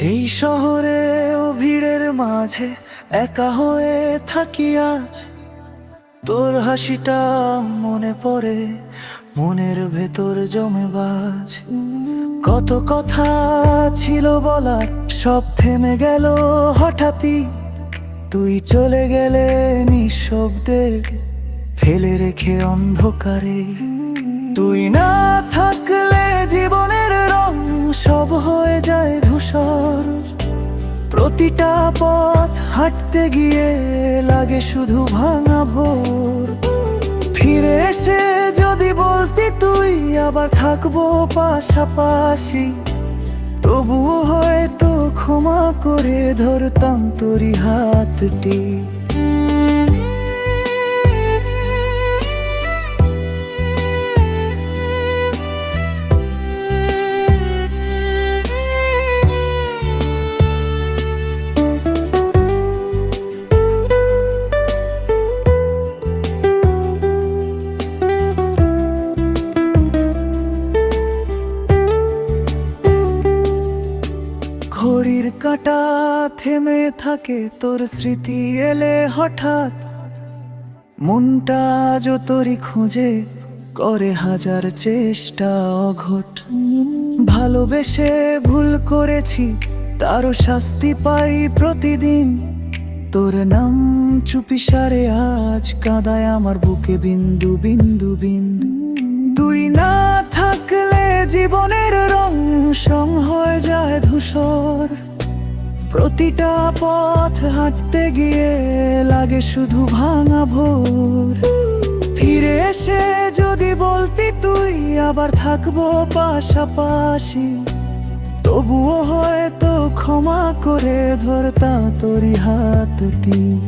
এই শহরে ও ভিড়ের মাঝে একা হয়ে থাকি আজ। তোর হাসিটা মনে পড়ে, মনের ভেতর জমে বাজ। কত কথা ছিল বলার, সব থেমে গেল হঠাৎই। তুই চলে গেলে নিঃশব্দে, ফেলে রেখে অন্ধকারে। তুই না থাকলে জীবনের প্রতিটা পথ হাঁটতে গিয়ে লাগে শুধু ভাঙা ভোর। ফিরে এসে যদি বলতি তুই, আবার থাকব পাশাপাশি। তবুও হয়তো ক্ষমা করে ধরতাম তোরই হাতটি। কাঁটা থেমে থাকে তোর স্মৃতি এলে হঠাৎ। মনটা তোরই খুঁজে, করে হাজার চেষ্টা অঘট। ভালোবেসে ভুল করেছি, তারও শাস্তি পাই প্রতিদিন। তোর নাম চুপিসারে আজ কাদায় আমার বুকে বিন্দু বিন্দু বিন্দু। তুই না থাকলে জীবনের রং সং হয়ে যায় ধূসর। প্রতিটা পথ হাঁটতে গিয়ে লাগে শুধু ভাঙা ভোর। ফিরে এসে যদি বলতি তুই, আবার থাকব পাশাপাশি। তবুও হয়তো ক্ষমা করে ধরতা হাত হাতটি।